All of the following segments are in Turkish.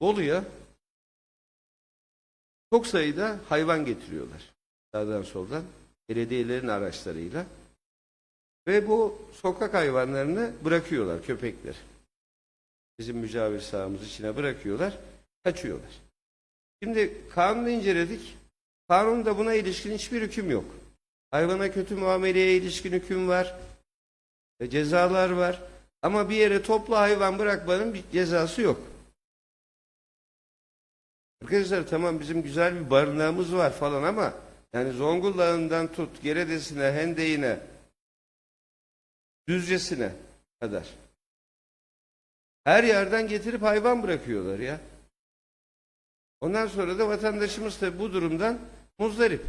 Bolu'ya çok sayıda hayvan getiriyorlar. Sağdan soldan belediyelerin araçlarıyla. Ve bu sokak hayvanlarını bırakıyorlar köpekler. Bizim mücavir sahamız içine bırakıyorlar, kaçıyorlar. Şimdi kanunu inceledik. Kanunda buna ilişkin hiçbir hüküm yok. Hayvana kötü muameleye ilişkin hüküm var. E, cezalar var. Ama bir yere toplu hayvan bırakmanın bir cezası yok. Arkadaşlar tamam bizim güzel bir barınağımız var falan ama yani Zonguldak'ından tut Geredesine, Hendeğine, Düzcesine kadar. Her yerden getirip hayvan bırakıyorlar ya. Ondan sonra da vatandaşımız tabi bu durumdan muzdarip.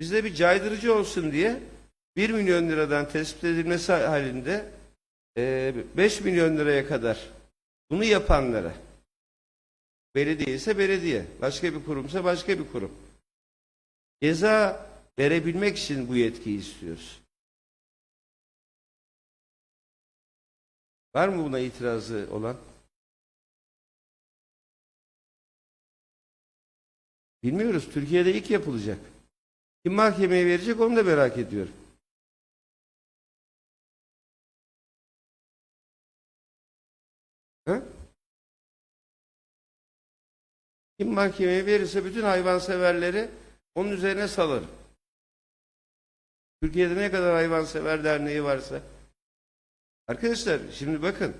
Bizde bir caydırıcı olsun diye 1 milyon liradan tespit edilmesi halinde eee, 5 milyon liraya kadar bunu yapanlara belediye ise belediye, başka bir kurumsa başka bir kurum. Ceza verebilmek için bu yetkiyi istiyoruz. Var mı buna itirazı olan? Bilmiyoruz. Türkiye'de ilk yapılacak. Kim mahkemeye verecek onu da merak ediyorum. Ha? Kim mahkemeye verirse bütün hayvanseverleri onun üzerine salarım. Türkiye'de ne kadar hayvansever derneği varsa. Arkadaşlar şimdi bakın.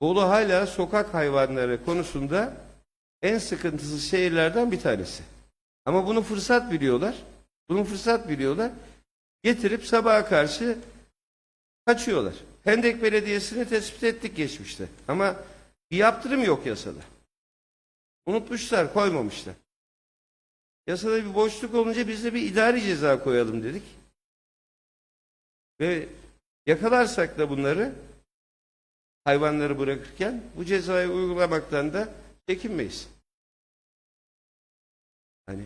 Bolu hala sokak hayvanları konusunda en sıkıntısız şehirlerden bir tanesi. Ama bunu fırsat biliyorlar. Bunu fırsat biliyorlar. Getirip sabaha karşı kaçıyorlar. Hendek Belediyesi'ni tespit ettik geçmişte. Ama bir yaptırım yok yasada. Unutmuşlar, koymamışlar. Yasada bir boşluk olunca biz de bir idari ceza koyalım dedik. Ve yakalarsak da bunları hayvanları bırakırken bu cezayı uygulamaktan da çekinmeyiz. Hani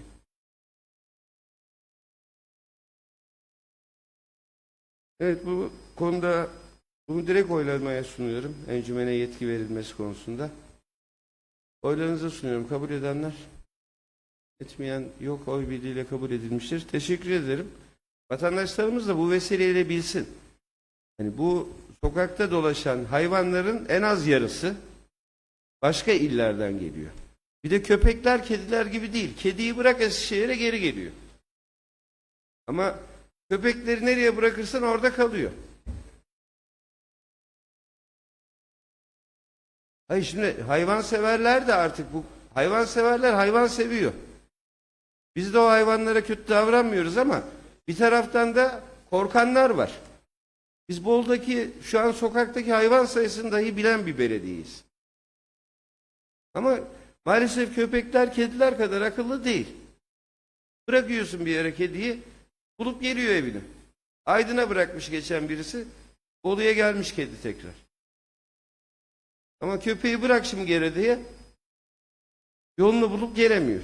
Evet bu konuda bunu direkt oylamaya sunuyorum. Encümene yetki verilmesi konusunda. Oylarınızı sunuyorum. Kabul edenler? Etmeyen yok. Oy birliğiyle kabul edilmiştir. Teşekkür ederim. Vatandaşlarımız da bu vesileyle bilsin. Hani bu sokakta dolaşan hayvanların en az yarısı başka illerden geliyor. Bir de köpekler kediler gibi değil. Kediyi bırak Eskişehir'e geri geliyor. Ama köpekleri nereye bırakırsan orada kalıyor. Hayır şimdi hayvan severler de artık bu hayvan severler hayvan seviyor. Biz de o hayvanlara kötü davranmıyoruz ama bir taraftan da korkanlar var. Biz Bol'daki şu an sokaktaki hayvan sayısını dahi bilen bir belediyeyiz. Ama maalesef köpekler kediler kadar akıllı değil. Bırakıyorsun bir yere kediyi bulup geliyor evine. Aydın'a bırakmış geçen birisi. Bolu'ya gelmiş kedi tekrar. Ama köpeği bırak şimdi geri diye yolunu bulup gelemiyor.